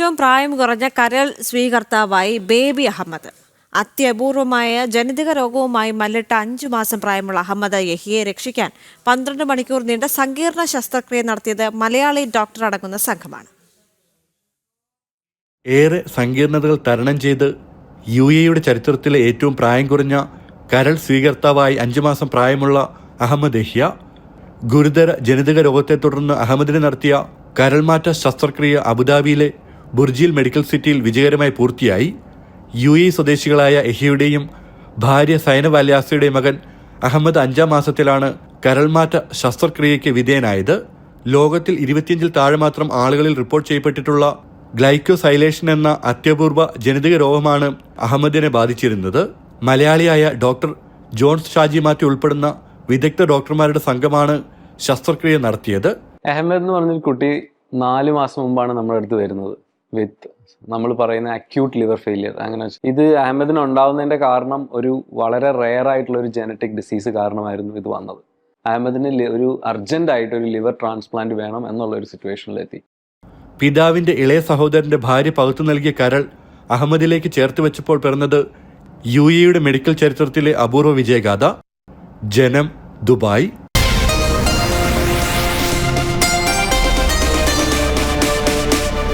ഏറ്റവും പ്രായം കുറഞ്ഞ കരൾ സ്വീകർത്താവായി ബേബി അഹമ്മദ്. അത്യപൂർവമായ ജനിതക രോഗവുമായി മല്ലിട്ട അഞ്ചു മാസം പ്രായമുള്ള അഹമ്മദ് യഹിയെ രക്ഷിക്കാൻ പന്ത്രണ്ട് മണിക്കൂർ നീണ്ട സങ്കീർണ ശസ്ത്രക്രിയ നടത്തിയത് മലയാളി ഡോക്ടർ അടങ്ങുന്ന സംഘമാണ്. ഏറെ സങ്കീർണതകൾ തരണം ചെയ്ത് യു എയുടെ ചരിത്രത്തിലെ ഏറ്റവും പ്രായം കുറഞ്ഞ കരൾ സ്വീകർത്താവായി അഞ്ചു മാസം പ്രായമുള്ള അഹമ്മദ് യഹിയ ഗുരുതര ജനിതക രോഗത്തെ തുടർന്ന് അഹമ്മദിന് നടത്തിയ കരൾമാറ്റ ശസ്ത്രക്രിയ അബുദാബിയിലെ ബുർജിൽ മെഡിക്കൽ സിറ്റിയിൽ വിജയകരമായി പൂർത്തിയായി. യു എ സ്വദേശികളായ എഹിയുടെയും ഭാര്യ സൈനവാല്യാസയുടെയും മകൻ അഹമ്മദ് അഞ്ചാം മാസത്തിലാണ് കരൾമാറ്റ ശസ്ത്രക്രിയയ്ക്ക് വിധേയനായത്. ലോകത്തിൽ ഇരുപത്തിയഞ്ചിൽ താഴെ മാത്രം ആളുകളിൽ റിപ്പോർട്ട് ചെയ്യപ്പെട്ടിട്ടുള്ള ഗ്ലൈക്കോസൈലേഷൻ എന്ന അത്യപൂർവ ജനിതക രോഗമാണ് അഹമ്മദിനെ ബാധിച്ചിരുന്നത്. മലയാളിയായ ഡോക്ടർ ജോൺസ് ഷാജി മാറ്റി ഉൾപ്പെടുന്ന വിദഗ്ധ ഡോക്ടർമാരുടെ സംഘമാണ് ശസ്ത്രക്രിയ നടത്തിയത്. അഹമ്മദ് എന്ന് പറഞ്ഞൊരു കുട്ടി നാല് മാസം മുമ്പാണ് നമ്മുടെ അടുത്ത് വരുന്നത്. വിത്ത് നമ്മൾ പറയുന്ന അക്യൂട്ട് ലിവർ ഫെയിലിയർ അങ്ങനെ ഇത് അഹമ്മദിന് ഉണ്ടാവുന്നതിന്റെ കാരണം ഒരു വളരെ റെയർ ആയിട്ടുള്ള ഒരു ജനറ്റിക് ഡിസീസ് കാരണമായിരുന്നു ഇത് വന്നത്. അഹമ്മദിന് ഒരു അർജന്റ് ആയിട്ട് ഒരു ലിവർ ട്രാൻസ്പ്ലാന്റ് വേണം എന്നുള്ള ഒരു സിറ്റുവേഷനിലെത്തി പിതാവിന്റെ ഇളയ സഹോദരന്റെ ഭാര്യ പകുത്തു നൽകിയ കരൾ അഹമ്മദിലേക്ക് ചേർത്ത് വെച്ചപ്പോൾ പിറന്നത് യു എയുടെ മെഡിക്കൽ ചരിത്രത്തിലെ അപൂർവ വിജയഗാഥ. ജനം ദുബായ്.